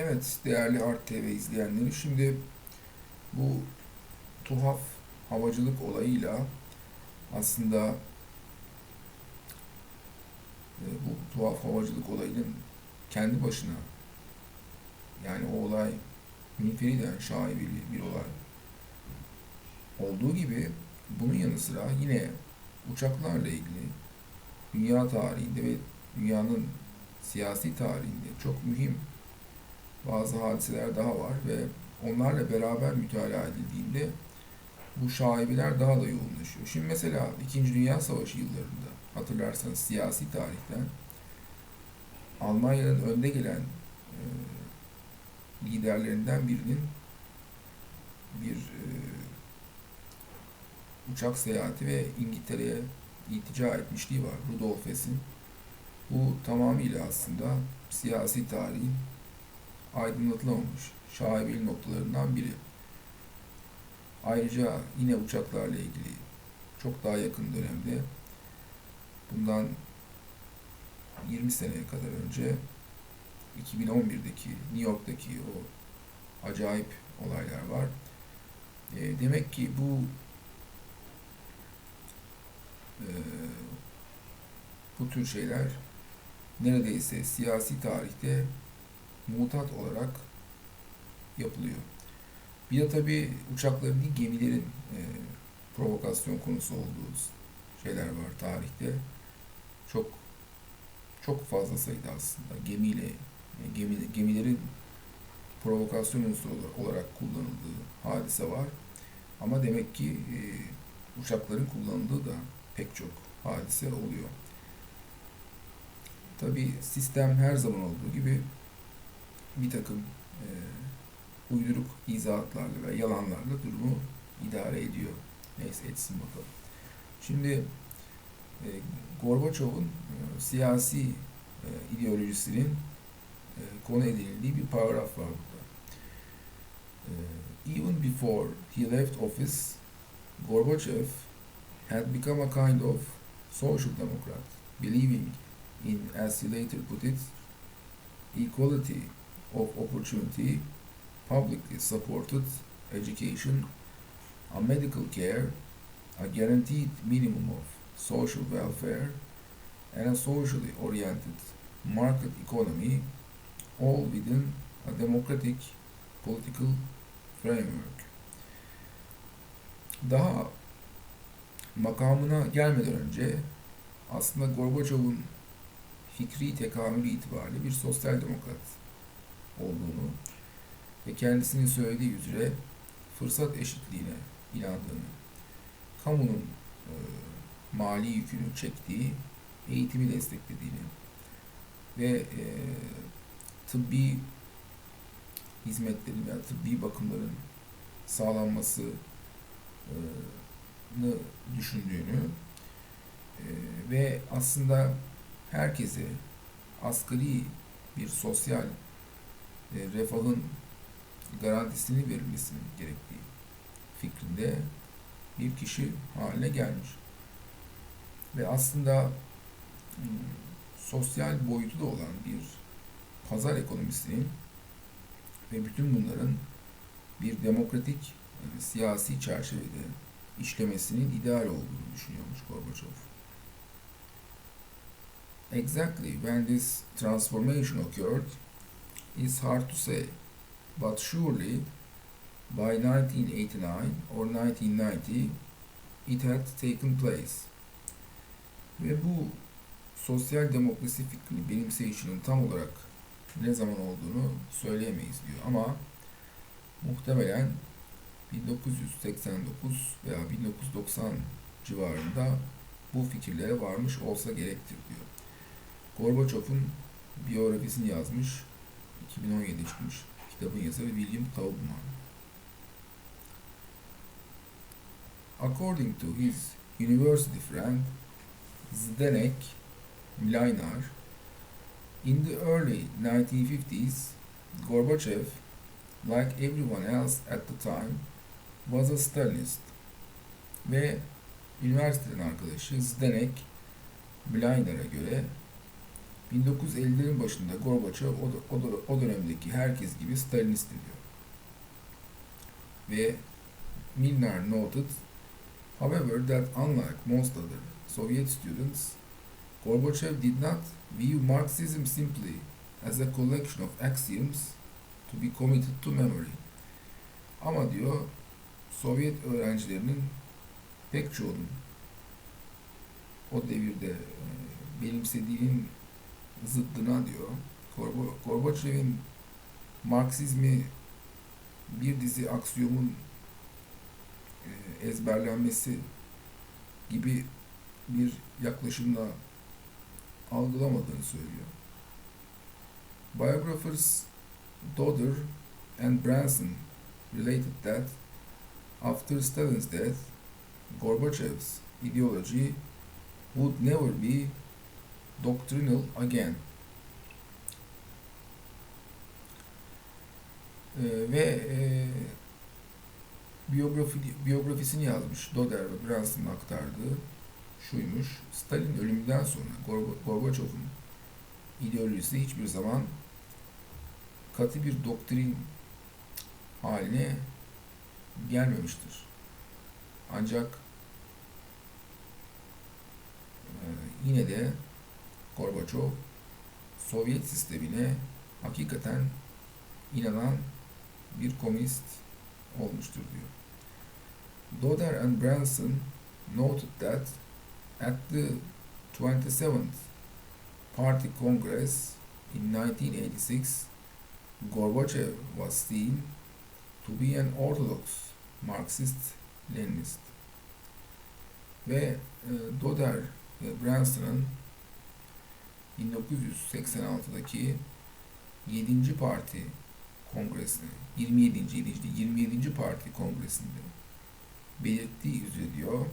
Evet değerli Art TV izleyenleri şimdi bu tuhaf havacılık olayıyla aslında e, bu tuhaf havacılık olayının kendi başına yani o olay münferiden şaibeli bir olay olduğu gibi bunun yanı sıra yine uçaklarla ilgili dünya tarihinde ve dünyanın siyasi tarihinde çok mühim bazı hadiseler daha var ve onlarla beraber mütalaa edildiğinde bu şaibeler daha da yoğunlaşıyor. Şimdi mesela İkinci Dünya Savaşı yıllarında hatırlarsanız siyasi tarihten Almanya'nın önde gelen e, liderlerinden birinin bir e, uçak seyahati ve İngiltere'ye iltica etmişliği var. Rudolf Hess'in. Bu tamamıyla aslında siyasi tarihin aydınlatılamamış şaibeli noktalarından biri. Ayrıca yine uçaklarla ilgili çok daha yakın dönemde bundan 20 seneye kadar önce 2011'deki New York'taki o acayip olaylar var. E, demek ki bu e, bu tür şeyler neredeyse siyasi tarihte mutat olarak yapılıyor. Bir de tabii uçakların değil gemilerin e, provokasyon konusu olduğu şeyler var tarihte. Çok çok fazla sayıda aslında gemiyle e, gemi, gemilerin provokasyon unsuru olarak kullanıldığı hadise var. Ama demek ki e, uçakların kullanıldığı da pek çok hadise oluyor. Tabi sistem her zaman olduğu gibi bir takım e, uyduruk izahatlarla ve yalanlarla durumu idare ediyor. Neyse etsin bakalım. Şimdi e, Gorbaçov'un e, siyasi e, ideolojisinin e, konu edildiği bir paragraf var burada. E, even before he left office, Gorbachev had become a kind of social democrat, believing in, as he later put it, equality of opportunity, publicly supported education, a medical care, a guaranteed minimum of social welfare, and a socially oriented market economy, all within a democratic political framework. Daha makamına gelmeden önce aslında Gorbaçov'un fikri tekamülü itibariyle bir sosyal demokrat olduğunu ve kendisinin söylediği üzere fırsat eşitliğine inandığını, kamunun e, mali yükünü çektiği, eğitimi desteklediğini ve e, tıbbi hizmetlerin veya tıbbi bakımların sağlanmasını düşündüğünü e, ve aslında herkese asgari bir sosyal e, refahın garantisini verilmesinin gerektiği fikrinde bir kişi haline gelmiş. Ve aslında hmm, sosyal boyutu da olan bir pazar ekonomisinin ve bütün bunların bir demokratik yani siyasi çerçevede işlemesinin ideal olduğunu düşünüyormuş Gorbaçov. Exactly when this transformation occurred is hard to say, but surely by 1989 or 1990 it had taken place. Ve bu sosyal demokrasi fikrini benimseyişinin tam olarak ne zaman olduğunu söyleyemeyiz diyor. Ama muhtemelen 1989 veya 1990 civarında bu fikirlere varmış olsa gerektir diyor. Gorbaçov'un biyografisini yazmış, 2017 çıkmış. Kitabın yazarı William Taubman. According to his university friend Zdenek Mlynar, in the early 1950s, Gorbachev, like everyone else at the time, was a Stalinist. Ve üniversiteden arkadaşı Zdenek Mlynar'a göre 1950'lerin başında Gorbaçov o, o, o dönemdeki herkes gibi Stalinist diyor. Ve Milner noted, however, that unlike most other Soviet students, Gorbachev did not view Marxism simply as a collection of axioms to be committed to memory. Ama diyor, Sovyet öğrencilerinin pek çoğunun o devirde e, benimsediğinin zıddına diyor. Gorba- Gorbaçov'un Marksizmi bir dizi aksiyomun e, ezberlenmesi gibi bir yaklaşımla algılamadığını söylüyor. Biographers Dodder and Branson related that after Stalin's death, Gorbachev's ideology would never be doctrinal again. Ee, ve e, biyografi, biyografisini yazmış Doder ve Branson'ın aktardığı şuymuş. Stalin ölümünden sonra Gorba- Gorbaçov'un ideolojisi hiçbir zaman katı bir doktrin haline gelmemiştir. Ancak e, yine de Gorbaçov Sovyet sistemine hakikaten inanan bir komünist olmuştur diyor. Doder and Branson noted that at the 27th Party Congress in 1986, Gorbachev was seen to be an orthodox Marxist-Leninist. Ve e, Doder ve Branson'ın 1986'daki 7. Parti Kongresi'ne, 27. 7. 27. Parti Kongresi'nde belirttiği üzere diyor,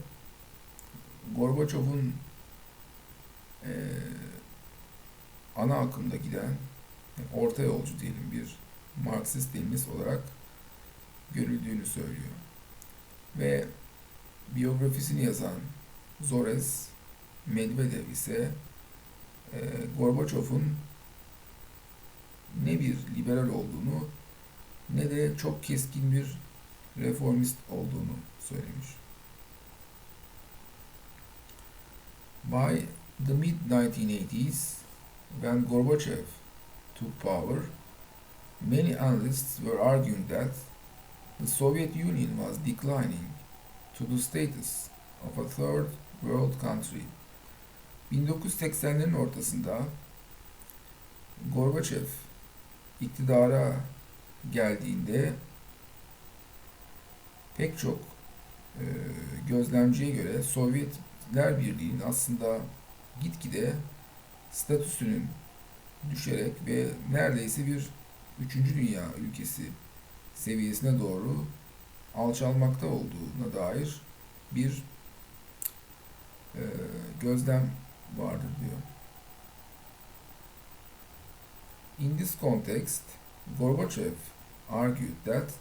Gorbaçov'un eee ana akımda giden orta yolcu diyelim bir Marksist Leninist olarak görüldüğünü söylüyor. Ve biyografisini yazan Zores Medvedev ise e, Gorbaçov'un ne bir liberal olduğunu ne de çok keskin bir reformist olduğunu söylemiş. By the mid-1980s, when Gorbachev took power, many analysts were arguing that the Soviet Union was declining to the status of a third world country. 1980'lerin ortasında Gorbachev iktidara geldiğinde pek çok e, gözlemciye göre Sovyetler Birliği'nin aslında gitgide statüsünün düşerek ve neredeyse bir üçüncü dünya ülkesi seviyesine doğru alçalmakta olduğuna dair bir e, gözlem vardır diyor. In this context, Gorbachev argued that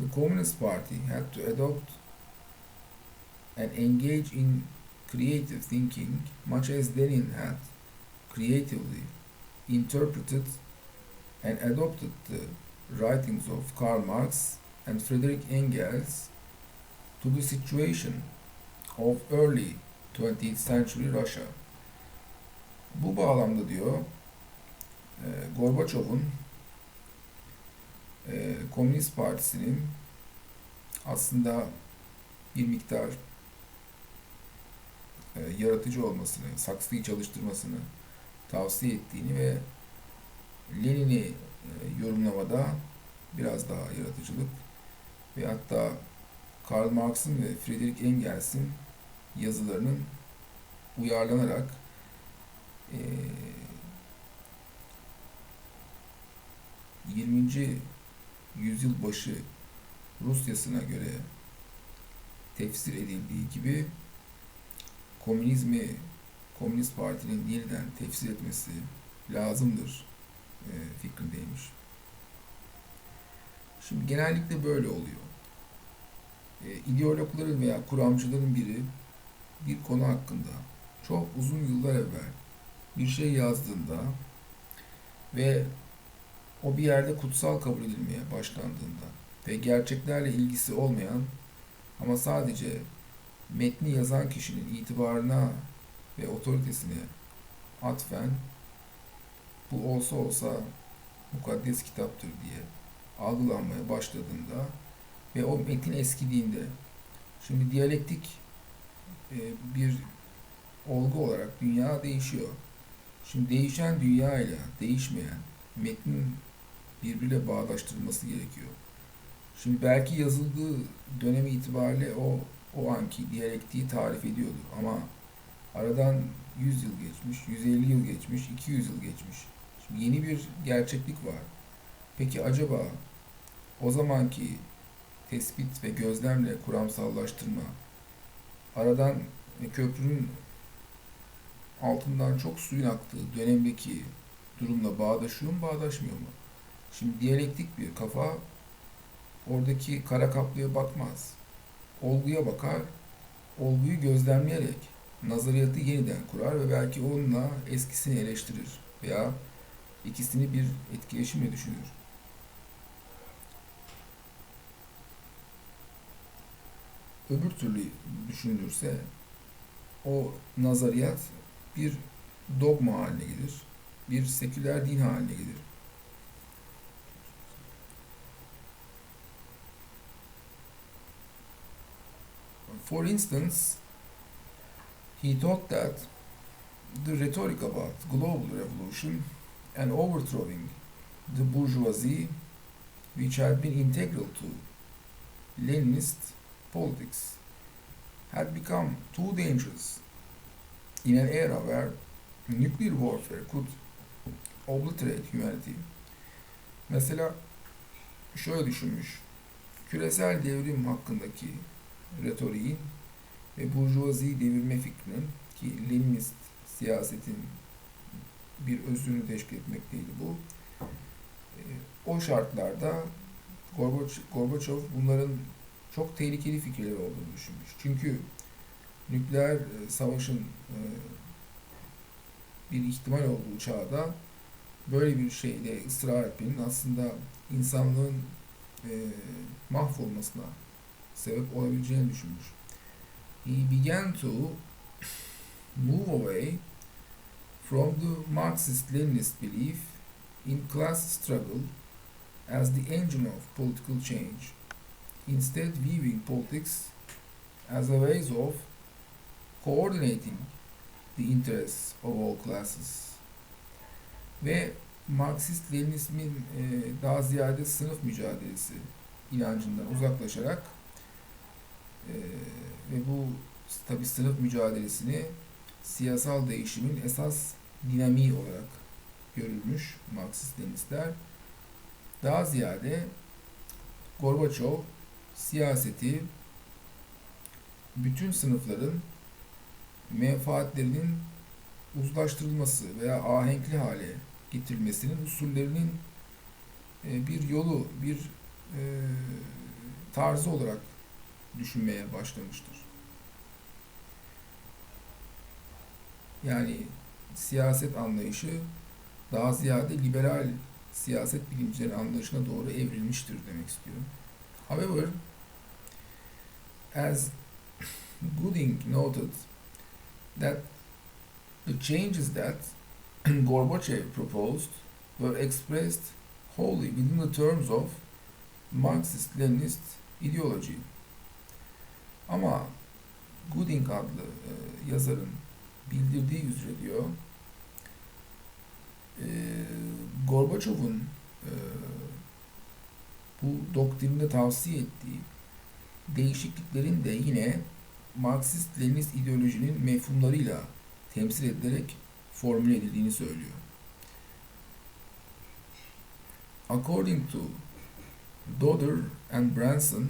the Communist Party had to adopt and engage in creative thinking much as Lenin had creatively interpreted and adopted the writings of Karl Marx and Friedrich Engels to the situation of early 20th century Russia. Bu bağlamda diyor, e, Gorbaçov'un e, Komünist Partisi'nin aslında bir miktar e, yaratıcı olmasını, saksıyı çalıştırmasını tavsiye ettiğini ve Lenin'i e, yorumlamada biraz daha yaratıcılık ve hatta Karl Marx'ın ve Friedrich Engels'in yazılarının uyarlanarak e, 20. yüzyıl başı Rusyasına göre tefsir edildiği gibi komünizmi Komünist Parti'nin yeniden tefsir etmesi lazımdır e, fikrindeymiş. Şimdi genellikle böyle oluyor. E, ideologların veya kuramcıların biri bir konu hakkında çok uzun yıllar evvel bir şey yazdığında ve o bir yerde kutsal kabul edilmeye başlandığında ve gerçeklerle ilgisi olmayan ama sadece metni yazan kişinin itibarına ve otoritesine atfen bu olsa olsa mukaddes kitaptır diye algılanmaya başladığında ve o metin eskidiğinde. Şimdi diyalektik bir olgu olarak dünya değişiyor. Şimdi değişen dünya ile değişmeyen metnin birbiriyle bağdaştırılması gerekiyor. Şimdi belki yazıldığı dönemi itibariyle o o anki diyalektiği tarif ediyordu ama aradan 100 yıl geçmiş, 150 yıl geçmiş, 200 yıl geçmiş. Şimdi yeni bir gerçeklik var. Peki acaba o zamanki tespit ve gözlemle kuramsallaştırma aradan köprünün altından çok suyun aktığı dönemdeki durumla bağdaşıyor mu, bağdaşmıyor mu? Şimdi diyalektik bir kafa oradaki kara kaplıya bakmaz. Olguya bakar, olguyu gözlemleyerek nazariyatı yeniden kurar ve belki onunla eskisini eleştirir veya ikisini bir etkileşimle düşünür. Öbür türlü düşünülürse o nazariyat bir dogma haline gelir, bir seküler din haline gelir. For instance, he thought that the rhetoric about global revolution and overthrowing the bourgeoisie, which had been integral to Leninist politics, had become too dangerous in an era where nuclear warfare could obliterate humanity. Mesela şöyle düşünmüş. Küresel devrim hakkındaki retoriğin ve burjuvaziyi devirme fikrinin ki Leninist siyasetin bir özünü teşkil etmekteydi bu. E, o şartlarda Gorbaçov bunların çok tehlikeli fikirler olduğunu düşünmüş. Çünkü nükleer e, savaşın e, bir ihtimal olduğu çağda böyle bir şeyle ısrar etmenin aslında insanlığın mahvolmasına sebep olabileceğini düşünmüş. He began to move away from the Marxist-Leninist belief in class struggle as the engine of political change, instead viewing politics as a ways of coordinating the interests of all classes. Ve Marksist-Leninizmin e, daha ziyade sınıf mücadelesi inancından uzaklaşarak e, ve bu tabi sınıf mücadelesini siyasal değişimin esas dinamiği olarak görülmüş Marksist-Leninistler. Daha ziyade Gorbaçov siyaseti bütün sınıfların menfaatlerinin uzlaştırılması veya ahenkli hale getirilmesinin usullerinin e, bir yolu, bir e, tarzı olarak düşünmeye başlamıştır. Yani siyaset anlayışı daha ziyade liberal siyaset bilimcilerin anlayışına doğru evrilmiştir demek istiyorum. However, as Gooding noted that the changes that Gorbachev proposed were expressed wholly within the terms of Marxist-Leninist ideology. Ama Gooding adlı e, yazarın bildirdiği üzere diyor, e, Gorbaçov'un e, bu doktrinde tavsiye ettiği değişikliklerin de yine Marksist-Leninist ideolojinin mefhumlarıyla temsil edilerek formüle edildiğini söylüyor. According to Dodder and Branson,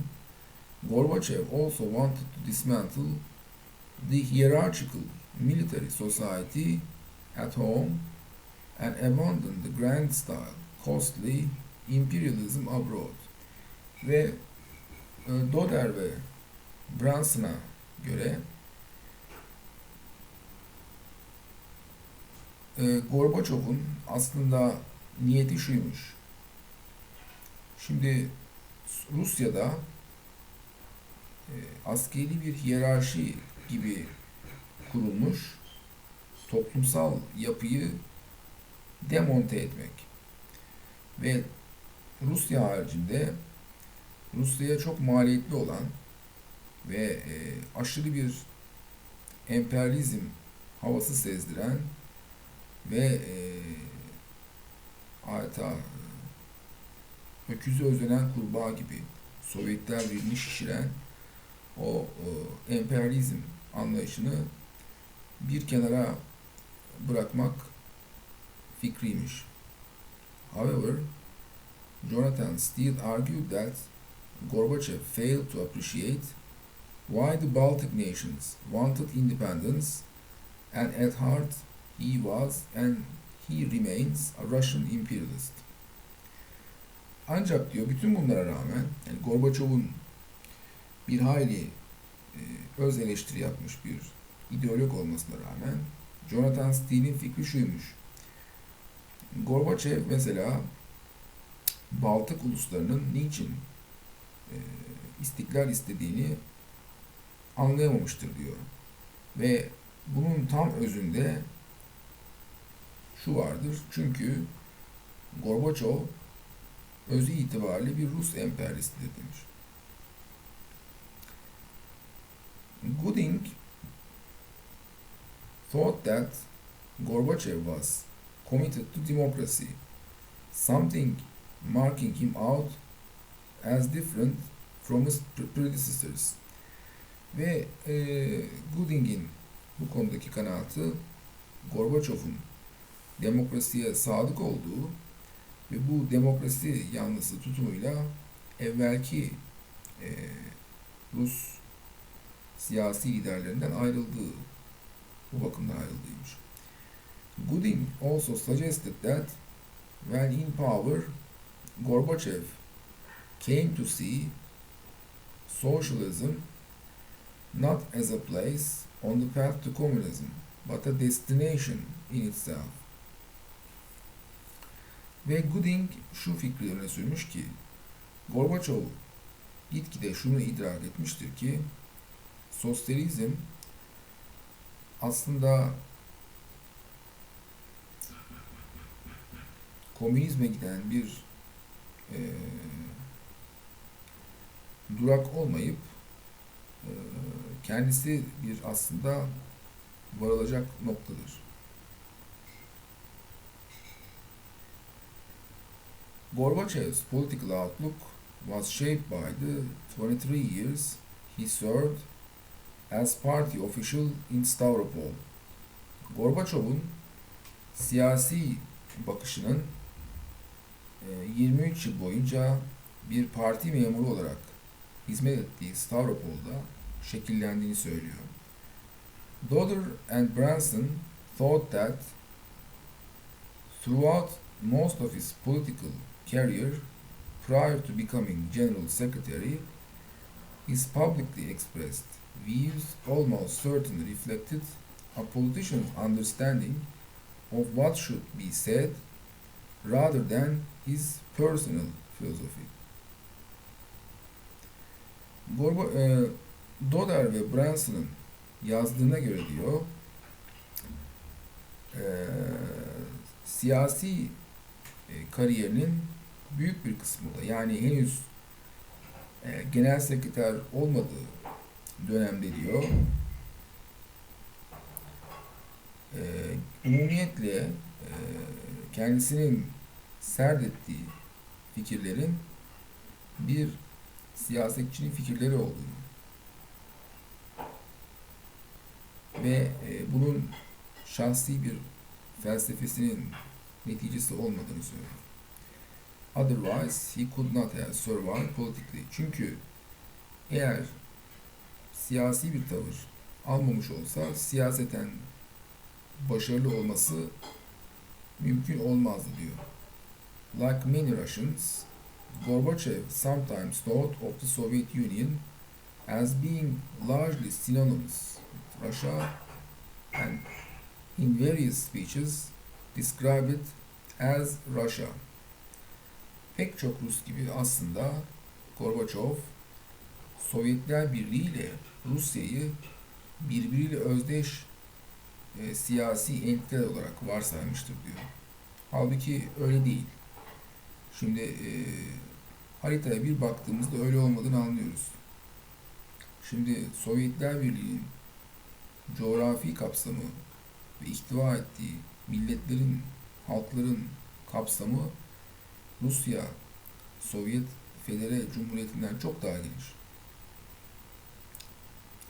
Gorbachev also wanted to dismantle the hierarchical military society at home and abandon the grand style, costly imperialism abroad. Ve e, Dodder ve Branson'a göre e, Gorbaçov'un aslında niyeti şuymuş. Şimdi Rusya'da e, askeri bir hiyerarşi gibi kurulmuş toplumsal yapıyı demonte etmek ve Rusya haricinde Rusya'ya çok maliyetli olan ve e, aşırı bir emperyalizm havası sezdiren ve e, adeta öküzü özlenen kurbağa gibi Sovyetler Birliği'ni şişiren o e, emperyalizm anlayışını bir kenara bırakmak fikriymiş. However, Jonathan Steele argued that Gorbachev failed to appreciate why the Baltic nations wanted independence and at heart he was and he remains a Russian imperialist. Ancak diyor bütün bunlara rağmen yani Gorbaçov'un bir hayli e, öz eleştiri yapmış bir ideolog olmasına rağmen Jonathan Steele'in fikri şuymuş. Gorbaçev mesela Baltık uluslarının niçin e, istiklal istediğini anlayamamıştır diyor. Ve bunun tam özünde şu vardır. Çünkü Gorbaçov özü itibariyle bir Rus emperyalistidir demiş. Gooding thought that Gorbachev was committed to democracy, something marking him out as different from his predecessors. Ve e, Gooding'in bu konudaki kanaati Gorbaçov'un demokrasiye sadık olduğu ve bu demokrasi yanlısı tutumuyla evvelki e, Rus siyasi liderlerinden ayrıldığı bu bakımdan ayrıldığıymış. Gooding also suggested that when in power, Gorbachev came to see socialism not as a place on the path to communism, but a destination in itself. Ve Gooding şu fikri öne sürmüş ki, Gorbaçov gitgide şunu idrak etmiştir ki, sosyalizm aslında komünizme giden bir e, durak olmayıp e, kendisi bir aslında varılacak noktadır. Gorbachev's political outlook was shaped by the 23 years he served as party official in Stavropol. Gorbaçov'un siyasi bakışının 23 yıl boyunca bir parti memuru olarak hizmet ettiği Stavropol'da şekillendiğini söylüyor. Dodder and Branson thought that throughout most of his political career prior to becoming General Secretary, his publicly expressed views almost certainly reflected a politician's understanding of what should be said rather than his personal philosophy. Gorba, e, Doder ve Branson'ın yazdığına göre diyor, e, siyasi e, kariyerinin büyük bir kısmı da yani henüz e, genel sekreter olmadığı dönemde diyor, e, umumiyetle e, kendisinin serdettiği fikirlerin bir siyasetçinin fikirleri olduğunu ve e, bunun şahsi bir felsefesinin neticesi olmadığını söylüyor. Otherwise he could not have survived politically. Çünkü eğer siyasi bir tavır almamış olsa siyaseten başarılı olması mümkün olmazdı diyor. Like many Russians, Gorbachev sometimes thought of the Soviet Union as being largely synonymous with Russia and in various speeches describe it as Russia. Pek çok Rus gibi aslında Gorbaçov Sovyetler Birliği ile Rusya'yı birbiriyle özdeş e, siyasi entite olarak varsaymıştır diyor. Halbuki öyle değil. Şimdi e, haritaya bir baktığımızda öyle olmadığını anlıyoruz. Şimdi Sovyetler Birliği'nin coğrafi kapsamı ve ihtiva ettiği milletlerin, halkların kapsamı Rusya, Sovyet Federe Cumhuriyeti'nden çok daha geniş.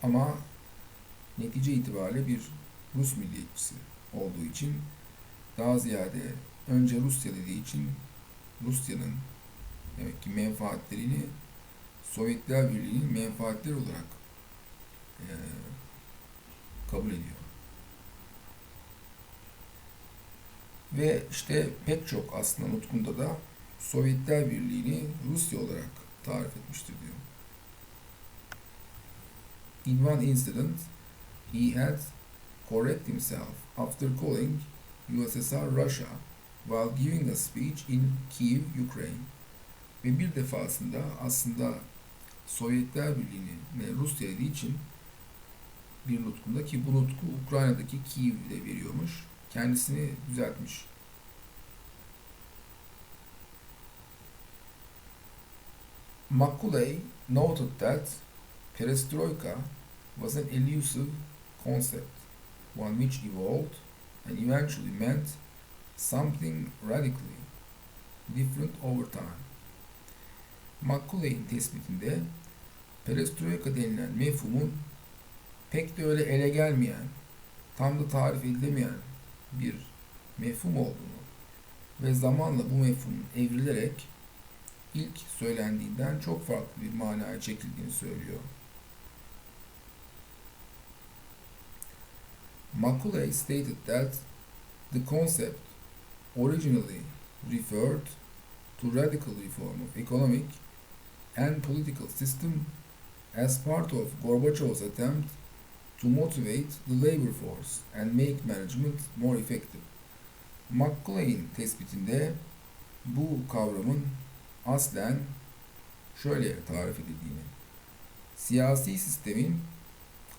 Ama netice itibariyle bir Rus milliyetçisi olduğu için daha ziyade önce Rusya dediği için Rusya'nın demek ki menfaatlerini Sovyetler Birliği'nin menfaatleri olarak e, kabul ediyor. Ve işte pek çok aslında nutkunda da Sovyetler Birliği'ni Rusya olarak tarif etmiştir diyor. In one incident, he had correct himself after calling USSR Russia while giving a speech in Kiev, Ukraine. Ve bir defasında aslında Sovyetler Birliği'ni ve Rusya için bir nutkunda ki bu nutku Ukrayna'daki Kiev'de veriyormuş. Kendisini düzeltmiş. Macaulay noted that perestroika was an elusive concept, one which evolved and eventually meant something radically different over time. Macaulay'in tespitinde perestroika denilen mefhumun pek de öyle ele gelmeyen, tam da tarif edilemeyen bir mefhum olduğunu ve zamanla bu mefhumun evrilerek ilk söylendiğinden çok farklı bir manaya çekildiğini söylüyor. Macaulay stated that the concept originally referred to radical reform of economic and political system as part of Gorbachev's attempt to motivate the labor force and make management more effective. Macaulay'in tespitinde bu kavramın aslen şöyle tarif edildiğini, siyasi sistemin,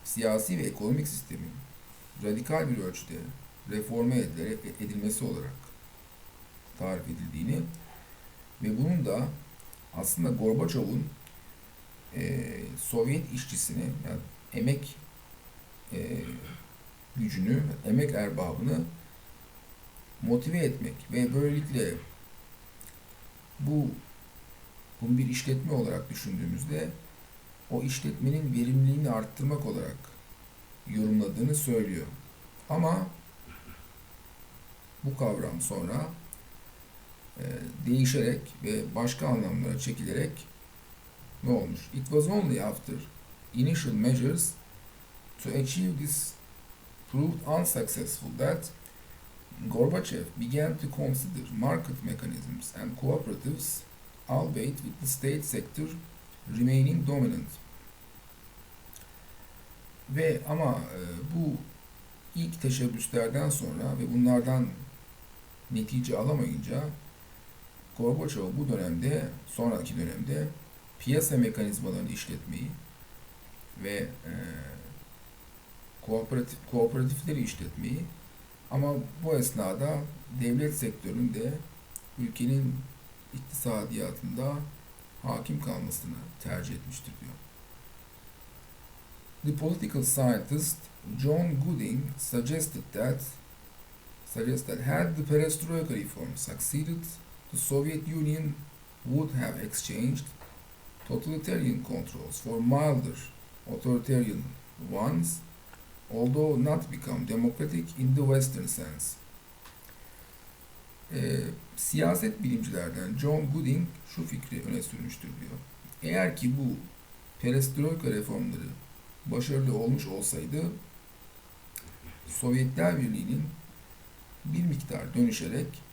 siyasi ve ekonomik sistemin radikal bir ölçüde reforme edilerek, edilmesi olarak tarif edildiğini ve bunun da aslında Gorbaçov'un e, Sovyet işçisini yani emek e, gücünü, emek erbabını motive etmek ve böylelikle bu bunu bir işletme olarak düşündüğümüzde o işletmenin verimliliğini arttırmak olarak yorumladığını söylüyor. Ama bu kavram sonra değişerek ve başka anlamlara çekilerek ne olmuş? It was only after initial measures to achieve this proved unsuccessful that Gorbachev began to consider market mechanisms and cooperatives, albeit with the state sector remaining dominant. Ve ama e, bu ilk teşebbüslerden sonra ve bunlardan netice alamayınca Gorbaçov bu dönemde, sonraki dönemde piyasa mekanizmalarını işletmeyi ve e, kooperatif, kooperatifleri işletmeyi ama bu esnada devlet sektöründe ülkenin iktisadiyatında hakim kalmasını tercih etmiştir diyor. The political scientist John Gooding suggested that suggested had the perestroika reform succeeded, the Soviet Union would have exchanged totalitarian controls for milder authoritarian ones although not become democratic in the Western sense. E, siyaset bilimcilerden John Gooding şu fikri öne sürmüştür diyor. Eğer ki bu perestroika reformları başarılı olmuş olsaydı Sovyetler Birliği'nin bir miktar dönüşerek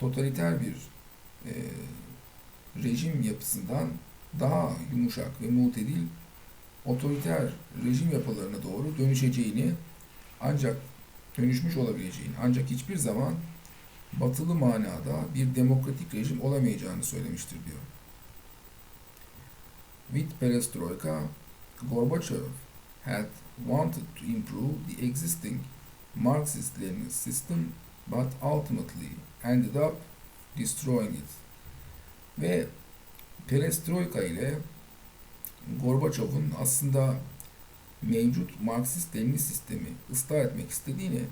totaliter bir e, rejim yapısından daha yumuşak ve mutedil otoriter rejim yapılarına doğru dönüşeceğini ancak dönüşmüş olabileceğini ancak hiçbir zaman batılı manada bir demokratik rejim olamayacağını söylemiştir diyor. With perestroika, Gorbachev had wanted to improve the existing Marxist-Leninist system but ultimately ended up destroying it. Ve perestroika ile Gorbaçov'un aslında mevcut Marksist-Leninist sistemi ıslah etmek istediğini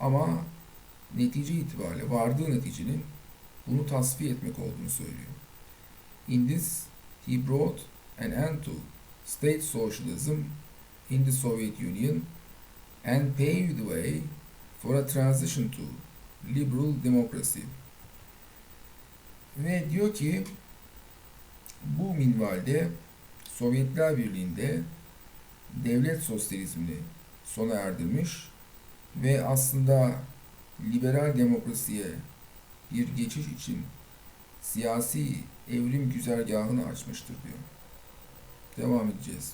ama netice itibariyle vardığı neticenin bunu tasfiye etmek olduğunu söylüyor. In this, he brought an end to state socialism in the Soviet Union and paved the way for a transition to liberal democracy. Ve diyor ki bu minvalde Sovyetler Birliği'nde devlet sosyalizmini sona erdirmiş ve aslında liberal demokrasiye bir geçiş için siyasi evrim güzergahını açmıştır diyor. Devam edeceğiz.